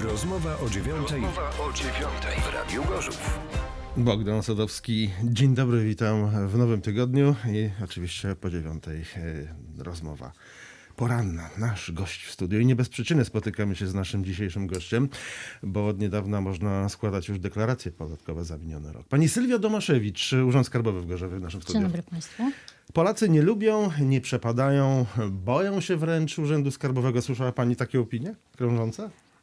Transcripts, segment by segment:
Rozmowa o dziewiątej. Rozmowa o dziewiątej w Radiu Gorzów. Bogdan Sadowski, dzień dobry, witam w nowym tygodniu i oczywiście po dziewiątej e, rozmowa poranna. Nasz gość w studiu i nie bez przyczyny spotykamy się z naszym dzisiejszym gościem, bo od niedawna można składać już deklaracje podatkowe za miniony rok. Pani Sylwia Domaszewicz, Urząd Skarbowy w Gorzowie w naszym studiu. Dzień dobry Państwu. Polacy nie lubią, nie przepadają, boją się wręcz Urzędu Skarbowego. Słyszała Pani takie opinie krążące?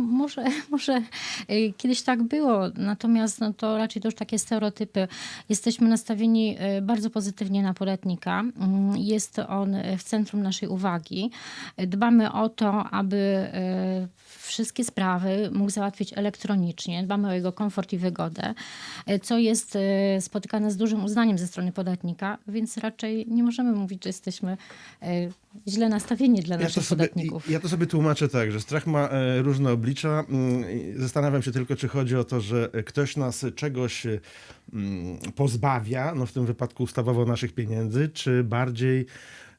Może, może y, kiedyś tak było, natomiast no to raczej to już takie stereotypy. Jesteśmy nastawieni y, bardzo pozytywnie na podatnika. Mm, Jest on w centrum naszej uwagi. Dbamy o to, aby y, wszystkie sprawy mógł załatwić elektronicznie. Dbamy o jego komfort i wygodę, co jest spotykane z dużym uznaniem ze strony podatnika, więc raczej nie możemy mówić, że jesteśmy źle nastawieni dla naszych sobie, podatników. ja to sobie tłumaczę tak, że strach ma e, różne oblicza. Mm, Zastanawiam się tylko, czy chodzi o to, że ktoś nas czegoś mm, pozbawia, no w tym wypadku ustawowo naszych pieniędzy, czy bardziej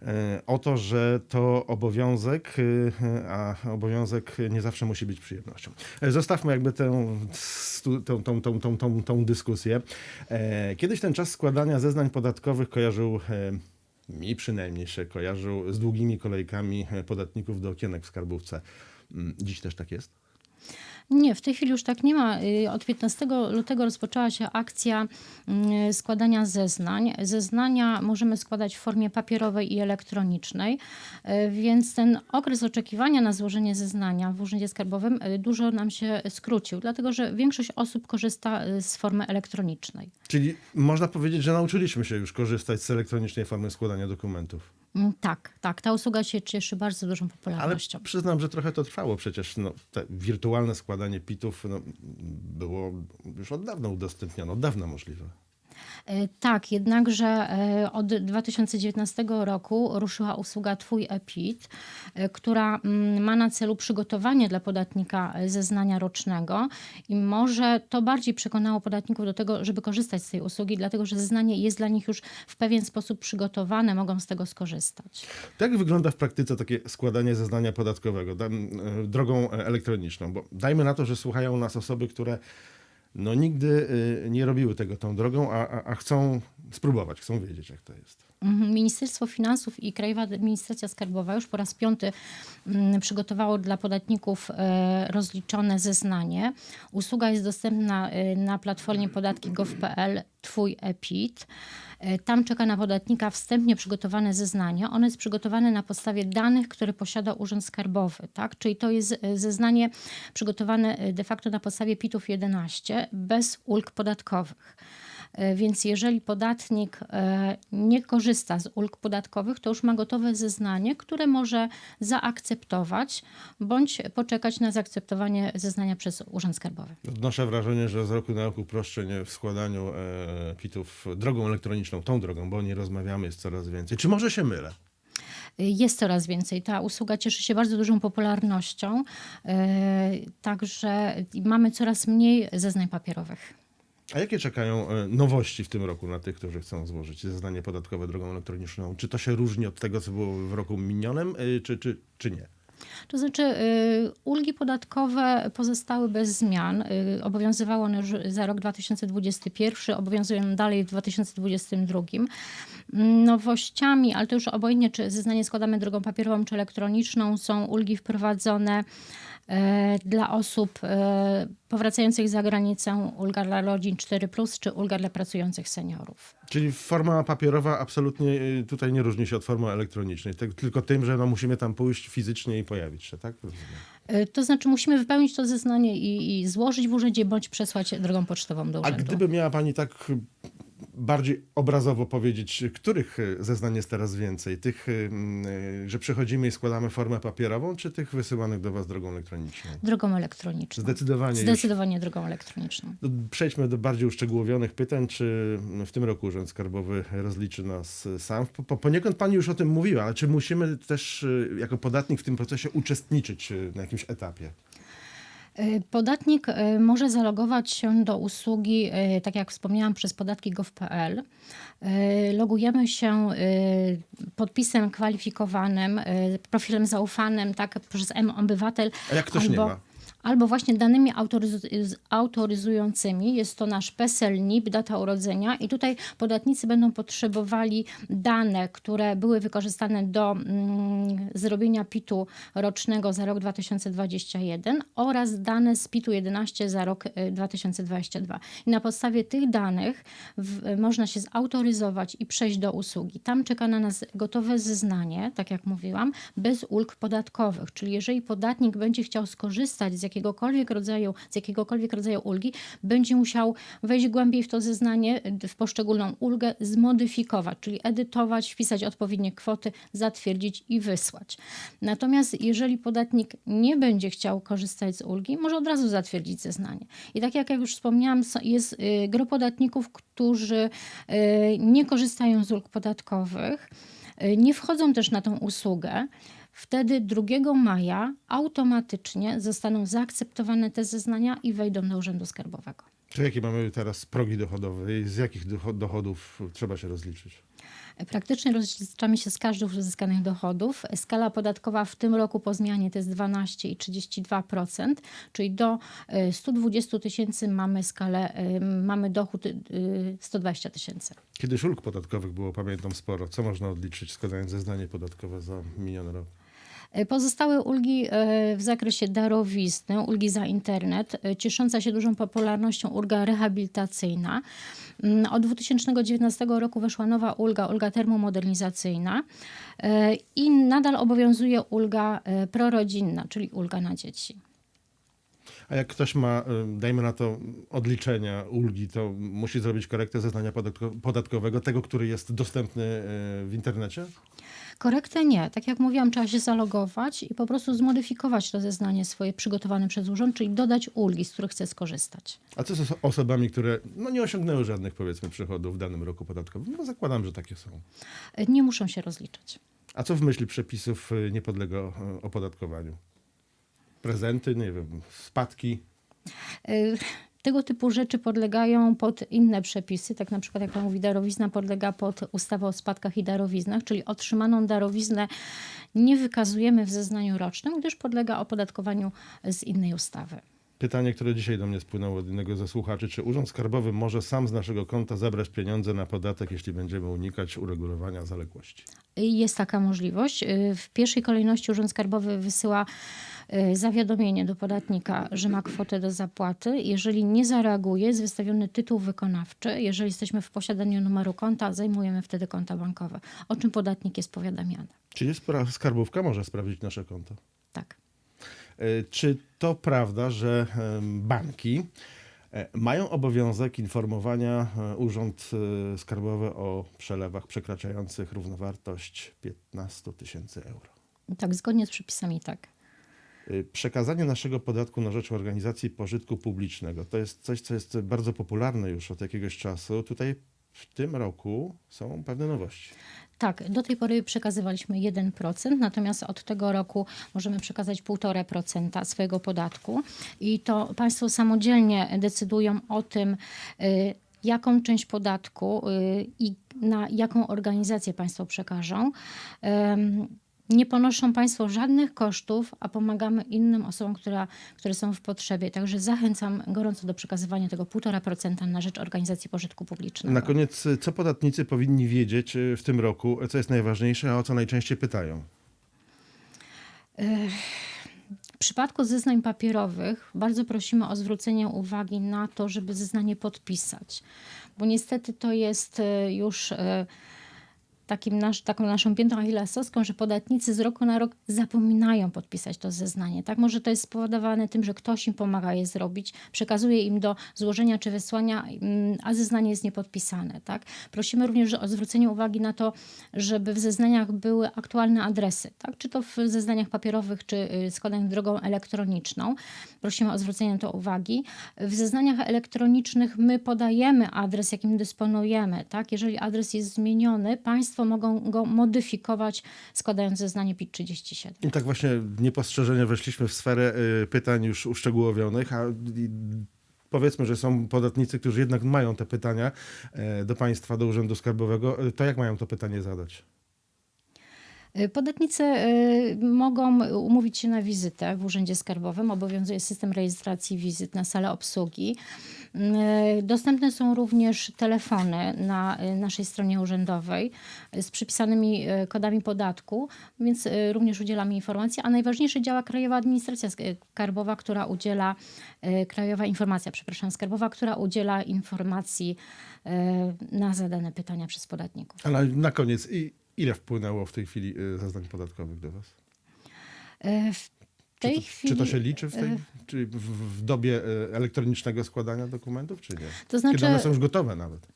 e, o to, że to obowiązek, e, a obowiązek nie zawsze musi być przyjemnością. E, Zostawmy jakby tę, tą, tą, tą, tą, tą, tą dyskusję. Kiedyś ten czas składania zeznań podatkowych kojarzył mi przynajmniej się kojarzył z długimi kolejkami podatników do okienek w skarbówce. Mm, Dziś też tak jest? Nie, w tej chwili już tak nie ma. Y, Od 15 lutego rozpoczęła się akcja mm, składania zeznań. Zeznania możemy składać w formie papierowej i elektronicznej, y, więc ten okres oczekiwania na złożenie zeznania w Urzędzie Skarbowym y, dużo nam się skrócił, dlatego że większość osób korzysta z formy elektronicznej. Czyli można powiedzieć, że nauczyliśmy się już korzystać z elektronicznej formy składania dokumentów. Mm, Tak, tak. Ta usługa się cieszy bardzo dużą Ale popularnością. przyznam, że trochę to trwało. Przecież no, te wirtualne składanie pitów no, było już od dawna udostępnione, od dawna możliwe. E, Tak, jednakże e, od 2019 roku ruszyła usługa Twój EPIT, e, która mm, ma na celu przygotowanie dla podatnika zeznania rocznego i może to bardziej przekonało podatników do tego, żeby korzystać z tej usługi, dlatego że zeznanie jest dla nich już w pewien sposób przygotowane, mogą z tego skorzystać. Jak wygląda w praktyce takie składanie zeznania podatkowego drogą elektroniczną? Bo dajmy na to, że słuchają nas osoby, które no, nigdy e, nie robiły tego tą drogą, a, a, a chcą spróbować, chcą wiedzieć, jak to jest. Mhm. Ministerstwo Finansów i Krajowa Administracja Skarbowa już po raz piąty mm, przygotowało dla podatników e, rozliczone zeznanie. Usługa jest dostępna e, na platformie podatki.gov.pl Twój EPIT. E, Tam czeka na podatnika wstępnie przygotowane zeznanie. Ono jest przygotowane na podstawie danych, które posiada Urząd Skarbowy. Tak? Czyli to jest zeznanie przygotowane de facto na podstawie PIT-ów 11 bez ulg podatkowych. E, Więc jeżeli podatnik e, nie korzysta z ulg podatkowych, to już ma gotowe zeznanie, które może zaakceptować bądź poczekać na zaakceptowanie zeznania przez Urząd Skarbowy. Odnoszę wrażenie, że z roku na rok uproszczeń w składaniu e, pitów drogą elektroniczną, tą drogą, bo o niej rozmawiamy, jest coraz więcej. Czy może się mylę? Jest coraz więcej. Ta usługa cieszy się bardzo dużą popularnością, e, także mamy coraz mniej zeznań papierowych. A jakie czekają e, nowości w tym roku na tych, którzy chcą złożyć zeznanie podatkowe drogą elektroniczną? Czy to się różni od tego, co było w roku minionym, e, czy, czy, czy nie? To znaczy, y, ulgi podatkowe pozostały bez zmian. Obowiązywały one już za rok 2021, obowiązują dalej w 2022. Nowościami, ale to już obojętnie, czy zeznanie składamy drogą papierową czy elektroniczną, są ulgi wprowadzone e, dla osób e, powracających za granicę, ulga dla rodzin 4, czy ulga dla pracujących seniorów. Czyli forma papierowa absolutnie e, tutaj nie różni się od formy elektronicznej, tak, tylko tym, że no musimy tam pójść fizycznie i pojawić się, tak? Rozumiem. E, To znaczy, musimy wypełnić to zeznanie i, i złożyć w urzędzie, bądź przesłać drogą pocztową do A urzędu. gdyby miała Pani tak bardziej obrazowo powiedzieć, których e, zeznań jest teraz więcej? Tych, e, e, że przychodzimy i składamy formę papierową, czy tych wysyłanych do Was drogą elektroniczną? Drogą elektroniczną. Zdecydowanie już. Zdecydowanie drogą elektroniczną. Przejdźmy do bardziej uszczegółowionych pytań. Czy w tym roku Urząd Skarbowy rozliczy nas sam? Po, po- poniekąd Pani już o tym mówiła, ale czy musimy też jako podatnik w tym procesie uczestniczyć na jakimś etapie? Y, Podatnik y, może zalogować się do usługi, y, tak jak wspomniałam, przez podatki.gov.pl. Logujemy się podpisem kwalifikowanym, profilem zaufanym, tak, przez M-Obywatel. A jak ktoś nie ma? Albo właśnie danymi autoryzu- autoryzującymi. Jest to nasz PESEL, NIP, data urodzenia i tutaj podatnicy będą potrzebowali dane, które były wykorzystane do mm, zrobienia PIT-u rocznego za rok 2021 oraz dane z PIT-u 11 za rok y, 2022. I na podstawie tych danych w, można się zautoryzować i przejść do usługi. Tam czeka na nas gotowe zeznanie, tak jak mówiłam, bez ulg podatkowych. Czyli jeżeli podatnik będzie chciał skorzystać z jakiegokolwiek rodzaju, z jakiegokolwiek rodzaju ulgi, będzie musiał wejść głębiej w to zeznanie, w poszczególną ulgę, zmodyfikować, czyli edytować, wpisać odpowiednie kwoty, zatwierdzić i wysłać. Natomiast jeżeli podatnik nie będzie chciał korzystać z ulgi, może od razu zatwierdzić zeznanie. I tak jak ja już wspomniałam, jest y, gro podatników, którzy y, nie korzystają z ulg podatkowych, y, nie wchodzą też na tą usługę. Wtedy 2 maja automatycznie zostaną zaakceptowane te zeznania i wejdą do Urzędu Skarbowego. Czy jakie mamy teraz progi dochodowe i z jakich docho- dochodów trzeba się rozliczyć? Praktycznie rozliczamy się z każdych uzyskanych dochodów. Skala podatkowa w tym roku po zmianie to jest 12 i 32%, czyli do y, 120 tysięcy mamy skalę, y, mamy dochód y, 120 tysięcy. Kiedyś ulg podatkowych było, pamiętam, sporo. Co można odliczyć składając zeznanie podatkowe za miniony rok? Y, Pozostałe ulgi y, w zakresie darowizny, ulgi za internet, y, ciesząca się dużą popularnością ulga rehabilitacyjna. Mm, Od 2019 roku weszła nowa ulga, ulga termomodernizacyjna i nadal obowiązuje ulga prorodzinna, czyli ulga na dzieci. A jak ktoś ma, dajmy na to, odliczenia, ulgi, to musi zrobić korektę zeznania podatko- podatkowego, tego, który jest dostępny w internecie? Korektę nie. Tak jak mówiłam, trzeba się zalogować i po prostu zmodyfikować to zeznanie swoje przygotowane przez urząd, czyli dodać ulgi, z których chce skorzystać. A co z oso- osobami, które no, nie osiągnęły żadnych, powiedzmy, przychodów w danym roku podatkowym? No zakładam, że takie są. Y, Nie muszą się rozliczać. A co w myśli przepisów y, nie podlega y, opodatkowaniu? Prezenty, nie wiem, spadki. Y, Tego typu rzeczy podlegają pod inne przepisy, tak na przykład jak pan mówi, darowizna podlega pod ustawę o spadkach i darowiznach, czyli otrzymaną darowiznę nie wykazujemy w zeznaniu rocznym, gdyż podlega opodatkowaniu z innej ustawy. Pytanie, które dzisiaj do mnie spłynęło od jednego ze słuchaczy, czy Urząd Skarbowy może sam z naszego konta zabrać pieniądze na podatek, jeśli będziemy unikać uregulowania zaległości? Jest taka możliwość. Y, W pierwszej kolejności Urząd Skarbowy wysyła y, zawiadomienie do podatnika, że ma kwotę do zapłaty. Jeżeli nie zareaguje, jest wystawiony tytuł wykonawczy. Jeżeli jesteśmy w posiadaniu numeru konta, zajmujemy wtedy konta bankowe, o czym podatnik jest powiadamiany. Czy jest spra- skarbówka może sprawdzić nasze konto? Tak. E, Czy to prawda, że banki e, mają obowiązek informowania e, Urząd Skarbowy o przelewach przekraczających równowartość 15 tysięcy euro? Tak, zgodnie z przepisami tak. Przekazanie naszego podatku na rzecz organizacji pożytku publicznego to jest coś, co jest bardzo popularne już od jakiegoś czasu. Tutaj w tym roku są pewne nowości. Tak, do tej pory przekazywaliśmy 1%, natomiast od tego roku możemy przekazać 1,5% swojego podatku i to państwo samodzielnie decydują o tym, y, jaką część podatku y, i na jaką organizację państwo przekażą. Nie ponoszą Państwo żadnych kosztów, a pomagamy innym osobom, która, które są w potrzebie. Także zachęcam gorąco do przekazywania tego 1,5% na rzecz organizacji pożytku publicznego. Na koniec, y, co podatnicy powinni wiedzieć y, w tym roku, co jest najważniejsze, a o co najczęściej pytają? W przypadku zeznań papierowych bardzo prosimy o zwrócenie uwagi na to, żeby zeznanie podpisać, bo niestety to jest e, już e, takim nasz, taką naszą piętą achillesowską, że podatnicy z roku na rok zapominają podpisać to zeznanie. Tak może to jest spowodowane tym, że ktoś im pomaga je zrobić, przekazuje im do złożenia czy wysłania, mm, a zeznanie jest niepodpisane. Tak? Prosimy również o zwrócenie uwagi na to, żeby w zeznaniach były aktualne adresy, tak? czy to w zeznaniach papierowych, czy y, składanych drogą elektroniczną. Prosimy o zwrócenie na to uwagi. W zeznaniach elektronicznych my podajemy adres, jakim dysponujemy. Tak? Jeżeli adres jest zmieniony, państwo mogą go modyfikować, składając zeznanie PIT-37. I tak właśnie niepostrzeżenie weszliśmy w sferę y, pytań już uszczegółowionych, a powiedzmy, że są podatnicy, którzy jednak mają te pytania e, do państwa, do Urzędu Skarbowego. E, To jak mają to pytanie zadać? Y, Podatnicy y, mogą umówić się na wizytę w Urzędzie Skarbowym. Obowiązuje system rejestracji wizyt na salę obsługi. Y, Dostępne są również telefony na naszej stronie urzędowej z przypisanymi kodami podatku, więc również udzielamy informacji. A najważniejsze działa Krajowa Administracja Skarbowa, która udziela, Krajowa Informacja, przepraszam, Skarbowa, która udziela informacji na zadane pytania przez podatników. Ale na koniec, ile wpłynęło w tej chwili y, zeznań podatkowych do was? Y, W Czy tej to, chwili, czy to się liczy w, tej, czy w, w dobie y, elektronicznego składania dokumentów, czy nie? To znaczy- Kiedy one są już gotowe nawet.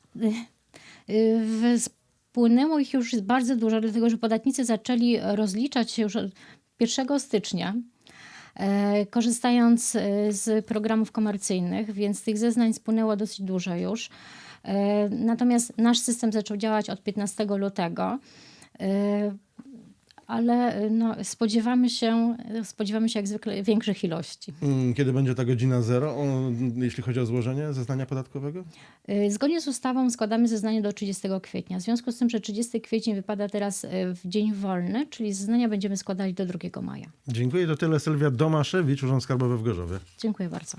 w- spłynęło ich już bardzo dużo, dlatego że podatnicy zaczęli rozliczać się już od 1 stycznia. e, Korzystając e, z programów komercyjnych, więc tych zeznań spłynęło dosyć dużo już. E, Natomiast nasz system zaczął działać od 15 lutego. E, Ale e, no, spodziewamy się, spodziewamy się jak zwykle większych ilości. Mm, Kiedy będzie ta godzina zero, jeśli chodzi o złożenie zeznania podatkowego? Y, Zgodnie z ustawą składamy zeznanie do 30 kwietnia. W związku z tym, że 30 kwiecień wypada teraz w dzień wolny, czyli zeznania będziemy składali do 2 maja. Dziękuję. To tyle Sylwia Domaszewicz, Urząd Skarbowy w Gorzowie. Dziękuję bardzo.